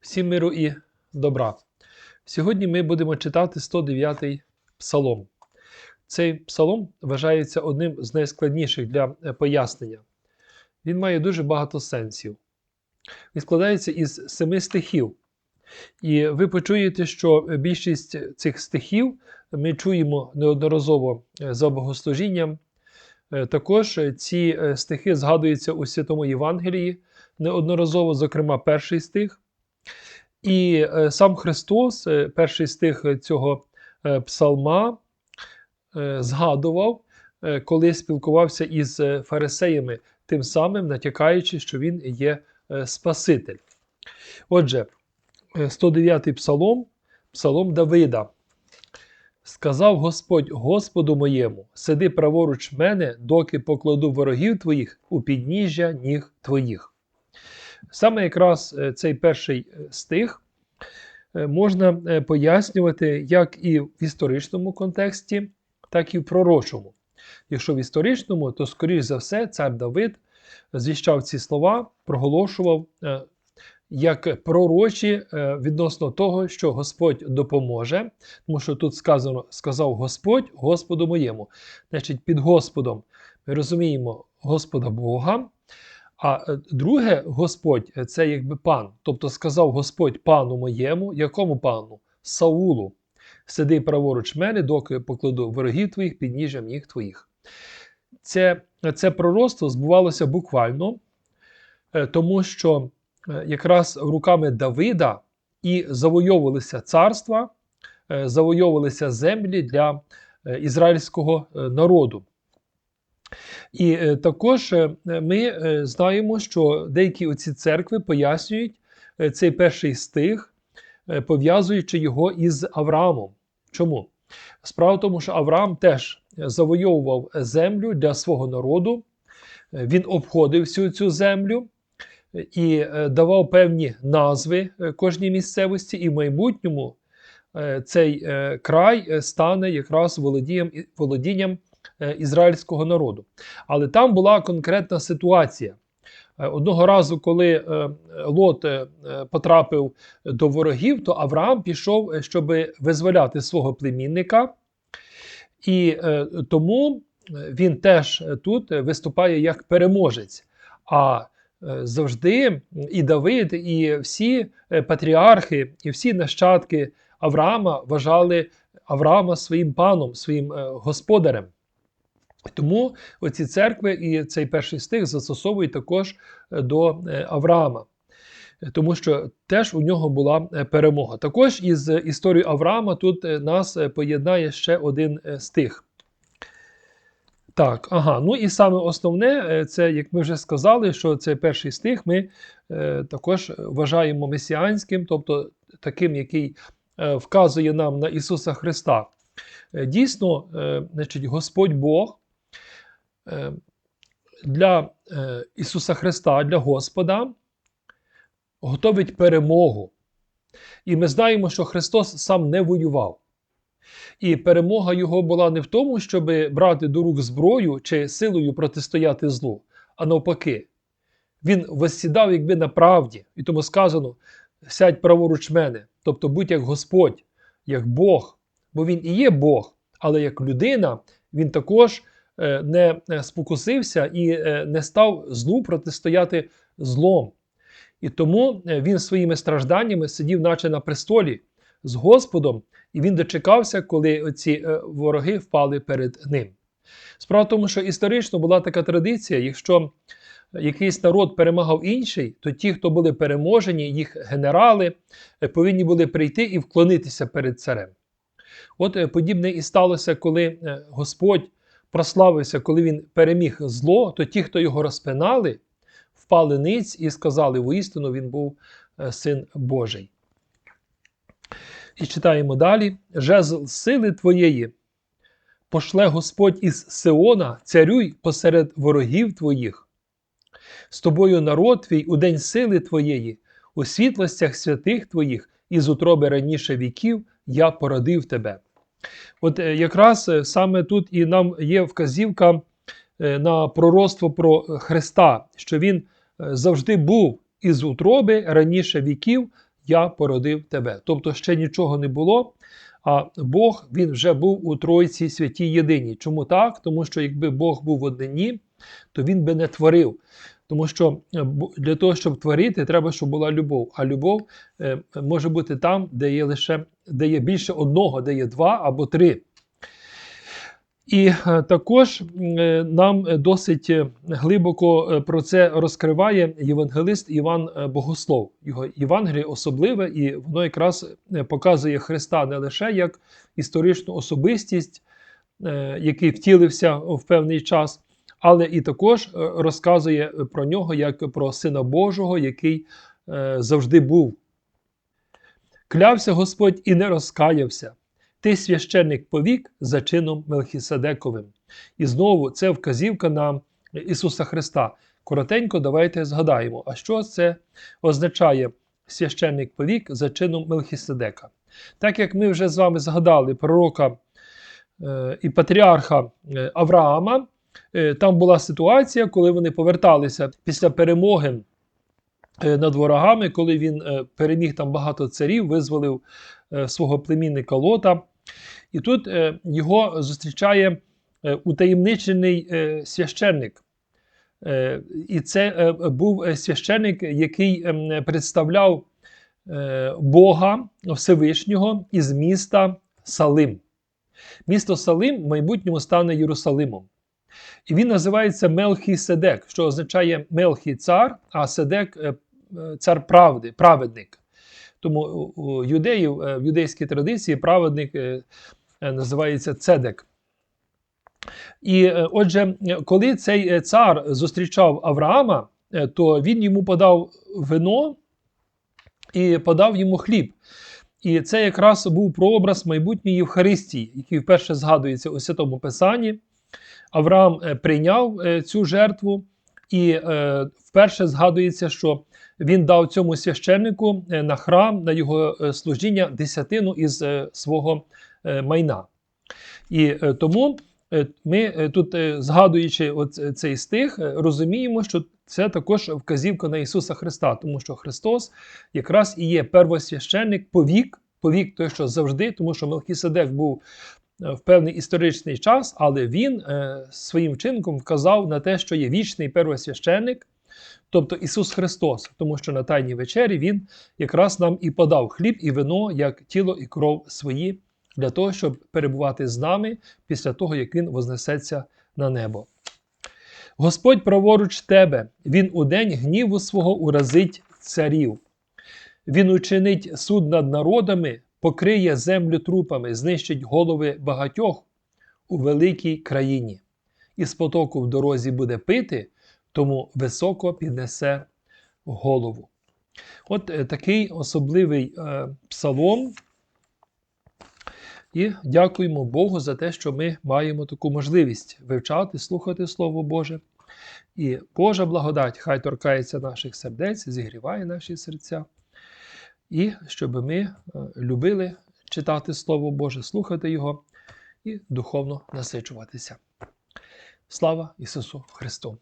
Всім миру і добра. Сьогодні ми будемо читати 109-й псалом. Цей псалом вважається одним з найскладніших для е, пояснення. Він має дуже багато сенсів. Він складається із семи стихів. І ви почуєте, що більшість цих стихів ми чуємо неодноразово е, за богослужінням. Е, Також ці стихи згадуються у Святому Євангелії неодноразово, зокрема, перший стих. І е, сам Христос, е, перший стих цього е, псалма, е, згадував, коли спілкувався із фарисеями, тим самим натякаючи, що він є Спаситель. Отже, е, 109-й псалом, псалом Давида. Сказав Господь Господу моєму: сиди праворуч мене, доки покладу ворогів твоїх у підніжжя ніг твоїх. Саме якраз е, цей перший стих е, можна е, пояснювати як і в історичному контексті, так і в пророчому. Якщо в історичному, то, скоріш за все, цар Давид звіщав ці слова, проголошував як пророчі відносно того, що Господь допоможе, тому що тут сказано, сказав Господь Господу моєму. Значить, під Господом ми розуміємо Господа Бога. А е, друге, Господь е, це якби пан. Тобто сказав Господь пану моєму, якому пану? Саулу. Сиди праворуч мене, доки покладу ворогів твоїх під ніжем ніг твоїх. Це, це пророцтво збувалося буквально, е, тому що якраз руками Давида і завойовувалися царства, завойовувалися землі для ізраїльського народу. І е, також е, ми е, знаємо, що деякі оці церкви пояснюють цей перший стих, пов'язуючи його із Авраамом. Чому? Справа в тому, що Авраам теж завойовував землю для свого народу, він обходив всю цю землю і давав певні назви кожній місцевості, і в майбутньому цей край стане якраз володінням, ізраїльського народу. Але там була конкретна ситуація. Е, Одного разу, коли е, Лот е, е, потрапив до ворогів, то Авраам пішов, е, щоб визволяти свого племінника, і е, тому е, він теж е, тут е, виступає як переможець. А е, завжди і Давид, і всі е, патріархи, і всі нащадки Авраама вважали Авраама своїм паном, своїм е, господарем. Тому оці церкви і цей перший стих застосовують також е, до е, Авраама, тому що теж у нього була е, перемога. Також із історією Авраама тут нас поєднає ще один стих. Так, ага, ну і саме основне, це, як ми вже сказали, що цей перший стих ми також вважаємо месіанським, тобто таким, який вказує нам на Ісуса Христа. Дійсно, значить, Господь Бог для е, Ісуса Христа, для Господа, готовить перемогу. І ми знаємо, що Христос сам не воював. І перемога його була не в тому, щоб брати до рук зброю чи силою протистояти злу, а навпаки. Він воссідав, якби на правді, і тому сказано: сядь праворуч мене, тобто будь як Господь, як Бог, бо він і є Бог, але як людина він також е, не е, спокусився і е, не став злу протистояти злом. І тому е, він своїми стражданнями сидів, наче на престолі з Господом, і він дочекався, коли ці е, вороги впали перед ним. Справа в тому, що історично була така традиція, якщо якийсь народ перемагав інший, то ті, хто були переможені, їх генерали, е, повинні були прийти і вклонитися перед царем. От е, подібне і сталося, коли е, Господь прославився, коли він переміг зло, то ті, хто його розпинали, впали ниць і сказали: воістину він був е, син Божий. І читаємо далі: жезл сили твоєї пошле Господь із Сеона, царюй посеред ворогів твоїх. З тобою народ твій у день сили твоєї, у світлостях святих твоїх, і з утроби раніше віків я породив тебе. От е, якраз е, саме тут і нам є вказівка е, на пророцтво про Христа, що Він завжди був із утроби раніше віків, я породив тебе. Тобто ще нічого не було. А Бог він вже був у Тройці святій єдиній. Чому так? Тому що якби Бог був в однині, то він би не творив. Тому що е, для того, щоб творити, треба, щоб була любов. А любов е, може бути там, де є лише де є більше одного, де є два або три. І е, також нам досить глибоко про це розкриває євангелист Іван Богослов. Його Євангеліє особливе, і воно якраз показує Христа не лише як історичну особистість, який втілився в певний час, але і також е, розказує про нього як про Сина Божого, який е, завжди був. Клявся Господь і не розкаявся. Ти священник повік за чином Мелхіседековим. І знову це вказівка на Ісуса Христа. Коротенько, давайте згадаємо, а що це означає священник повік за чином Мелхіседека. Так як ми вже з вами згадали пророка е, і патріарха Авраама, там була ситуація, коли вони поверталися після перемоги е, над ворогами, коли він е, переміг там багато царів, визволив е, свого племінника Лота. І тут е, його зустрічає е, утаємничений е, священник. Е, і це е, був е, священник, який ем, представляв е, Бога Всевишнього із міста Салим. Місто Салим в майбутньому стане Єрусалимом. І він називається Мелхіседек, що означає Мелхі цар, а Седек е, е, цар правди, праведник. Тому у юдеїв е, в юдейській традиції праведник називається Цедек. І отже, коли цей цар зустрічав Авраама, то він йому подав вино і подав йому хліб. І це якраз був прообраз майбутньої Євхаристії, який вперше згадується у Святому Писанні. Авраам е, прийняв е, цю жертву, і е, вперше згадується, що він дав цьому священнику на храм, на його служіння десятину із свого майна. І тому ми тут, згадуючи цей стих, розуміємо, що це також вказівка на Ісуса Христа, тому що Христос якраз і є первосвященник повік, повік той, що завжди, тому що Мелхіседек був в певний історичний час, але він е, своїм вчинком вказав на те, що є вічний первосвященник, тобто Ісус Христос, тому що на Тайній вечері Він якраз нам і подав хліб і вино як тіло і кров свої для того, щоб перебувати з нами після того, як Він вознесеться на небо. Господь праворуч тебе, Він у день гніву свого уразить царів. Він учинить суд над народами, покриє землю трупами, знищить голови багатьох у великій країні. І з потоку в дорозі буде пити, тому високо піднесе голову. От е, такий особливий е, псалом. І дякуємо Богу за те, що ми маємо таку можливість вивчати, слухати Слово Боже. І Божа благодать хай торкається наших сердець, зігріває наші серця. І щоб ми е, любили читати Слово Боже, слухати Його і духовно насичуватися. Слава Ісусу Христу!